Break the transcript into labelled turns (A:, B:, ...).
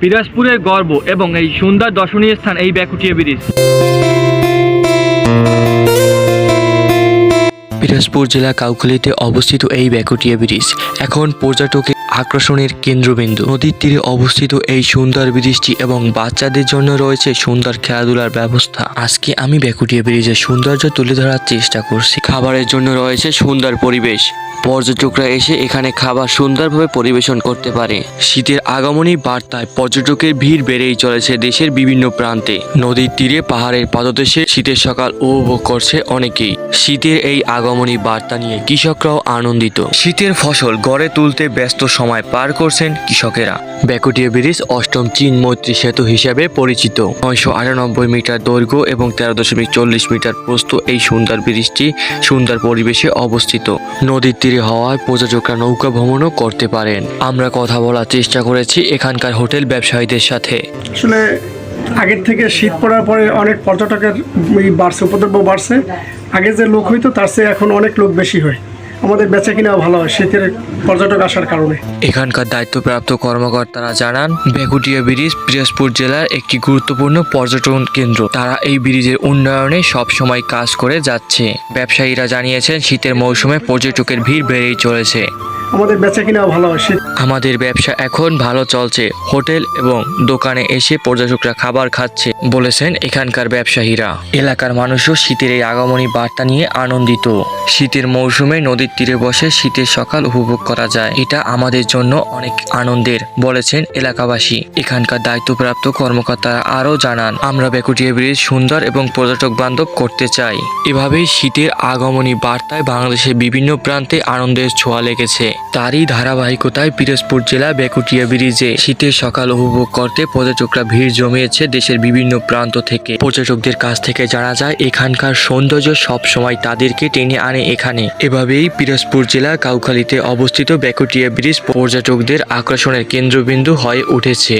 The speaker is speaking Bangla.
A: পিরাজপুরের গর্ব এবং এই সুন্দর দর্শনীয় স্থান এই ব্যাকুটিয়া ব্রিজ।
B: বিরাজপুর জেলা কাউখালীতে অবস্থিত এই ব্যাকুটিয়া ব্রিজ। এখন পর্যটকের আকর্ষণের কেন্দ্রবিন্দু। নদীর তীরে অবস্থিত এই সুন্দর ব্রিজটি এবং বাচ্চাদের জন্য রয়েছে সুন্দর খেলাধুলার ব্যবস্থা। আজকে আমি ব্যাকুটিয়া ব্রিজের সৌন্দর্য তুলে ধরার চেষ্টা করছি। খাবারের জন্য রয়েছে সুন্দর পরিবেশ। পর্যটকরা এসে এখানে খাবার সুন্দরভাবে পরিবেশন করতে পারে। শীতের আগমনী বার্তায় পর্যটকের ভিড় বেড়েই চলেছে দেশের বিভিন্ন প্রান্তে। নদীর তীরে পাহাড়ের পাদদেশে শীতের সকাল উপভোগ করছে অনেকেই। শীতের এই আগমনী বার্তা নিয়ে কৃষকরাও আনন্দিত। শীতের ফসল গড়ে তুলতে ব্যস্ত সময় পার করছেন কৃষকেরা। ব্যাকুটিয়া ব্রিজ অষ্টম চীন মৈত্রী সেতু হিসেবে পরিচিত। নয়শো আটানব্বই মিটার দৈর্ঘ্য এবং তেরো দশমিক চল্লিশ মিটার প্রস্থ এই সুন্দর ব্রিজটি সুন্দর পরিবেশে অবস্থিত। নদীর তীরে হওয়ায় পর্যটকরা নৌকা ভ্রমণও করতে পারেন। আমরা কথা বলার চেষ্টা করেছি এখানকার হোটেল ব্যবসায়ীদের সাথে।
C: আসলে আগের থেকে শীত পড়ার পরে অনেক পর্যটকের বাড়ছে উপদ্রব বাড়ছে। আগে যে লোক হইতো, তার চেয়ে এখন অনেক লোক বেশি হয়। আমাদের বেচা কিনা ভালো হয়, শীতের পর্যটক আসার কারণে।
B: এখানকার দায়িত্বপ্রাপ্ত কর্মকর্তারা জানান, বেগুটিয়া ব্রিজ পিরোজপুর জেলার একটি গুরুত্বপূর্ণ পর্যটন কেন্দ্র। তারা এই ব্রিজের উন্নয়নে সব সময় কাজ করে যাচ্ছে। ব্যবসায়ীরা জানিয়েছেন, শীতের মৌসুমে পর্যটকের ভিড় বেড়েই চলেছে।
C: আমাদের বেচা কিনাও ভালো শীত
B: আমাদের ব্যবসা এখন ভালো চলছে। হোটেল এবং দোকানে এসে পর্যটকরা খাবার খাচ্ছে, বলেছেন এখানকার ব্যবসায়ীরা। এলাকার মানুষও শীতের এই আগমনী বার্তা নিয়ে আনন্দিত। শীতের মৌসুমে নদীর তীরে বসে শীতের সকাল উপভোগ করা যায়। এটা আমাদের জন্য অনেক আনন্দের, বলেছেন এলাকাবাসী। এখানকার দায়িত্বপ্রাপ্ত কর্মকর্তারা আরও জানান, আমরা বেকুটিয়া ব্রিজ সুন্দর এবং পর্যটক বান্ধব করতে চাই। এভাবেই শীতের আগমনী বার্তায় বাংলাদেশের বিভিন্ন প্রান্তে আনন্দের ছোঁয়া লেগেছে। তারই ধারাবাহিকতায় পিরোজপুর জেলা বেকুটিয়া ব্রিজে শীতের সকাল উপভোগ করতে পর্যটকরা ভিড় জমিয়েছে দেশের বিভিন্ন প্রান্ত থেকে। পর্যটকদের কাছ থেকে জানা যায়, এখানকার সৌন্দর্য সবসময় তাদেরকে টেনে আনে এখানে। এভাবেই পিরোজপুর জেলা কাউখালীতে অবস্থিত বেকুটিয়া ব্রিজ পর্যটকদের আকর্ষণের কেন্দ্রবিন্দু হয়ে উঠেছে।